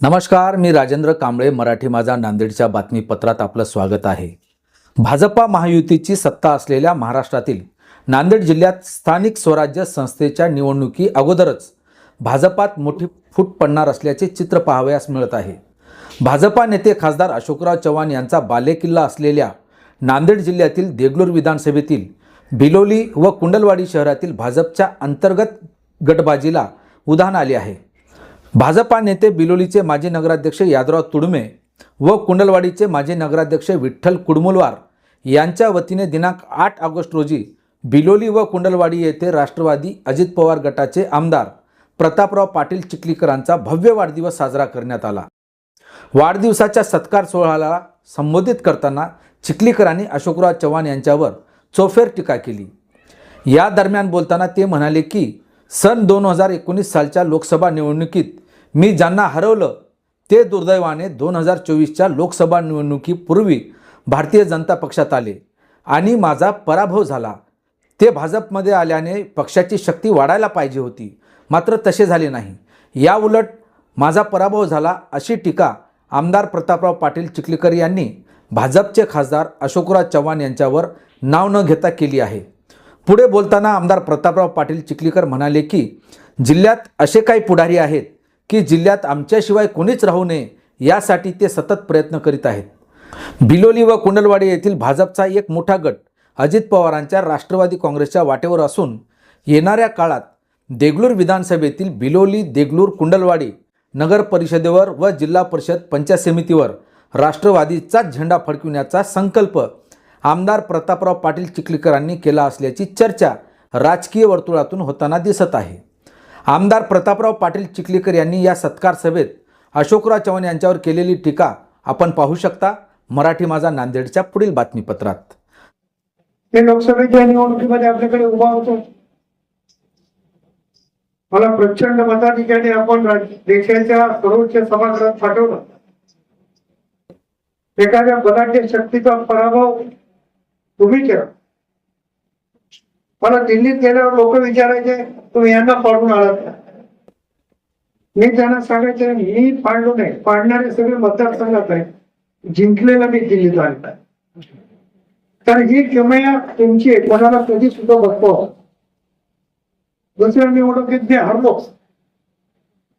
नमस्कार मी राजेंद्र कांबळे मराठी माझा नांदेडच्या बातमीपत्रात आपलं स्वागत आहे. भाजपा महायुतीची सत्ता असलेल्या महाराष्ट्रातील नांदेड जिल्ह्यात स्थानिक स्वराज्य संस्थेच्या निवडणुकी अगोदरच भाजपात मोठी फूट पडणार असल्याचे चित्र पाहावयास मिळत आहे. भाजपा नेते खासदार अशोकराव चव्हाण यांचा बालेकिल्ला असलेल्या नांदेड जिल्ह्यातील देगलूर विधानसभेतील बिलोली व कुंडलवाडी शहरातील भाजपच्या अंतर्गत गटबाजीला उधाण आले आहे. भाजपा नेते बिलोलीचे माजी नगराध्यक्ष यादवराव तुडमे व कुंडलवाडीचे माजी नगराध्यक्ष विठ्ठल कुडमुलवार यांच्या वतीने दिनांक आठ ऑगस्ट रोजी बिलोली व कुंडलवाडी येथे राष्ट्रवादी अजित पवार गटाचे आमदार प्रतापराव पाटील चिखलीकरांचा भव्य वाढदिवस साजरा करण्यात आला. वाढदिवसाच्या सत्कार सोहळ्याला संबोधित करताना चिखलीकरांनी अशोकराव चव्हाण यांच्यावर चोफेर टीका केली. या दरम्यान बोलताना ते म्हणाले की सन दोन हजार एकोणीस सालच्या लोकसभा निवडणुकीत मी ज्यांना हरवलं ते दुर्दैवाने दोन हजार चोवीसच्या लोकसभा निवडणुकीपूर्वी भारतीय जनता पक्षात आले आणि माझा पराभव झाला. ते भाजपमध्ये आल्याने पक्षाची शक्ती वाढायला पाहिजे होती मात्र तसे झाले नाही. या उलट माझा पराभव झाला अशी टीका आमदार प्रतापराव पाटील चिखलीकर यांनी भाजपचे खासदार अशोकराव चव्हाण यांच्यावर नाव न घेता केली आहे. पुढे बोलताना आमदार प्रतापराव पाटील चिखलीकर म्हणाले की जिल्ह्यात असे काही पुढारी आहेत की जिल्ह्यात आमच्याशिवाय कोणीच राहू नये यासाठी ते सतत प्रयत्न करीत आहेत. बिलोली व कुंडलवाडी येथील भाजपचा एक मोठा गट अजित पवारांच्या राष्ट्रवादी काँग्रेसच्या वाटेवर असून येणाऱ्या काळात देगलूर विधानसभेतील बिलोली देगलूर कुंडलवाडी नगर परिषदेवर व जिल्हा परिषद पंचायत समितीवर राष्ट्रवादीचाच झेंडा फडकविण्याचा संकल्प आमदार प्रतापराव पाटील चिखलीकरांनी केला असल्याची चर्चा राजकीय वर्तुळातून होताना दिसत आहे. आमदार प्रतापराव पाटील चिखलीकर यांनी या सत्कार सभेत अशोकराव चव्हाण यांच्यावर केलेली टीका आपण पाहू शकता. मराठी माझा नांदेडच्या पुढील बातमीपत्रात. ते लोकसभेच्या निवडणुकीमध्ये आपल्याकडे उभा होतो. मला प्रचंड मताधिकाने आपण देशाच्या सर्वोच्च सभागृहात पाठवलं. एखाद्या बलाढ्य शक्तीचा पराभव तुम्ही केला. मला दिल्लीत गेल्यावर लोक विचारायचे तुम्ही यांना पाडून आलात का?" मी त्यांना सांगायचे मी पाडलो नाही. पाडणारे सगळे मतदारसंघात आहे जिंकलेला मी दिल्लीत आणला तर ही किमया तुमची कोणाला कधी सुद्धा बघतो. दुसऱ्या निवडणुकीत मी हरलो.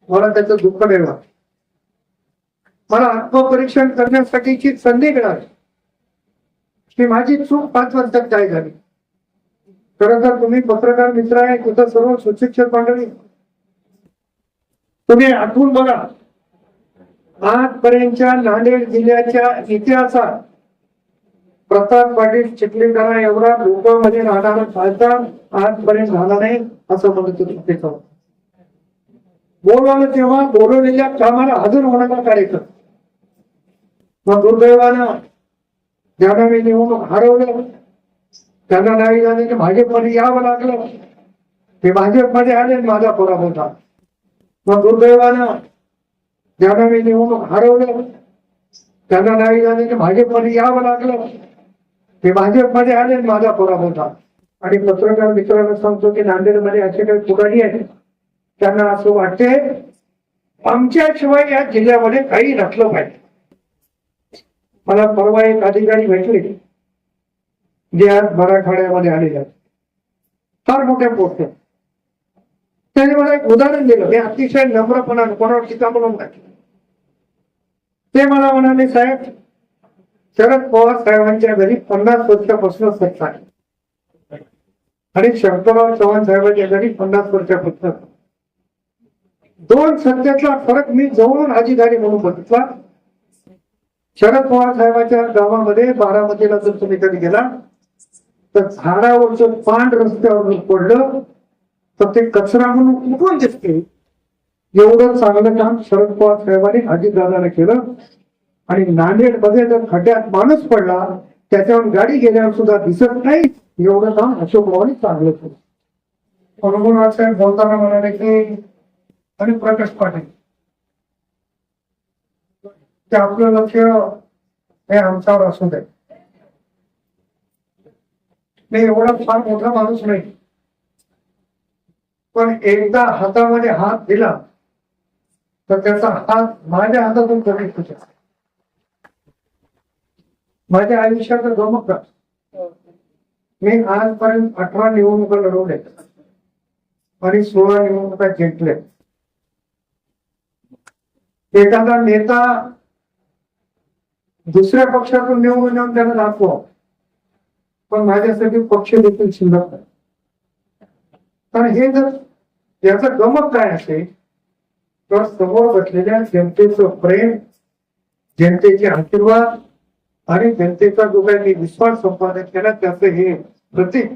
मला त्याचं दुःख मिळणार मला आत्मपरीक्षण करण्यासाठीची संधी मिळाली. की माझी चूक पाच वर्षात काय झाली. खरं तर तुम्ही पत्रकार मित्र आहे तुझं सर्व सुशिक्षित मंडळी. तुम्ही आठवून बघा आजपर्यंतच्या नांदेड जिल्ह्याच्या इतिहासात प्रताप पाटील चिखलीकरा एवढा लोकांमध्ये राहणारा खासदार आजपर्यंत झाला नाही असं म्हणत होते बोलवलं तेव्हा बोलवलेल्या कामाला हजर होण्याचा कार्यक्रम मग दुर्दैवानं ज्यांना मी निवडणूक हरवलं त्यांना नाही झाले की भाजपमध्ये यावं लागलं. ते भाजपमध्ये आले माझा पराभव होता मग दुर्दैवानं ज्यांना मी निवडणूक हरवलं त्यांना नाही झाले की भाजपमध्ये यावं लागलं. ते भाजपमध्ये आले माझा पराभव होता आणि पत्रकार मित्रांना सांगतो की नांदेडमध्ये असे काही पुढारी आहेत. त्यांना असं वाटते आमच्याशिवाय या जिल्ह्यामध्ये काही नसलं पाहिजे. मला परवा एक अधिकारी भेटले. जे आज मराठवाड्यामध्ये आलेले आहेत. फार मोठ्या पोस्ट त्याने मला एक उदाहरण दिलं. मी अतिशय नम्रपणाने कोणावर टीका म्हणून टाकली ते मला म्हणाले साहेब शरद पवार साहेबांच्या घरी पन्नास वर्षापासून स्वच्छ आहे. आणि शंकरराव चव्हाण साहेबांच्या घरी पन्नास वर्षापासून दोन सत्यातला फरक मी जवळून अधिकारी म्हणून बघितला. शरद पवार साहेबांच्या गावामध्ये बारामतीला जर तुम्ही कधी गेला तर झाडावरचं पान रस्त्यावर पडलं तर ते कचरा म्हणून उठून दिसते. एवढं चांगलं काम शरद पवार साहेबांनी अजितदादाने केलं. आणि नांदेडमध्ये जर खड्ड्यात माणूस पडला त्याच्यावर गाडी गेल्यावर सुद्धा दिसत नाही. एवढं काम अशोक पवारांनी चांगलं केलं. अनुगुण साहेब बोलताना म्हणाले की आणि प्रकाश पाटील. ते आपलं लक्ष हे आमच्यावर असू दे. मी एवढा फार मोठा माणूस नाही. पण एकदा हातामध्ये हात दिला तर त्याचा हात माझ्या हातातून कमी होऊ माझ्या आयुष्यात गमक मी आजपर्यंत अठरा निवडणुका लढवल्या. आणि सोळा निवडणुका जिंकल्या. एखादा नेता दुसऱ्या पक्षातून निवडून येऊन त्याला दाखवा. पण माझ्यासाठी पक्ष देखील शिल्लक नाही कारण हे जर याचं गमक काय असेल तर समोर बसलेल्या जनतेचं प्रेम जनतेचे आशीर्वाद आणि जनतेचा जो काही मी विश्वास संपादन केला त्याचं हे प्रतीक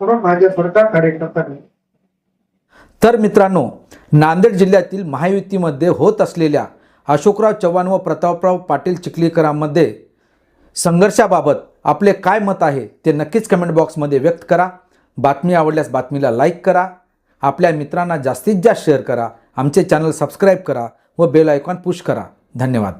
म्हणून माझ्यासारखा कार्यकर्ता नाही तर मित्रांनो नांदेड जिल्ह्यातील महायुतीमध्ये होत असलेल्या अशोकराव चव्हाण व प्रतापराव पाटील चिखलीकरांमध्ये संघर्षाबाबत आपले काय मत आहे ते नक्कीच कमेंट बॉक्समध्ये व्यक्त करा. बातमी आवडल्यास बातमीला लाईक करा. आपल्या मित्रांना जास्तीत जास्त शेअर करा. आमचे चॅनल सबस्क्राईब करा व बेल आयकॉन पुश करा. धन्यवाद.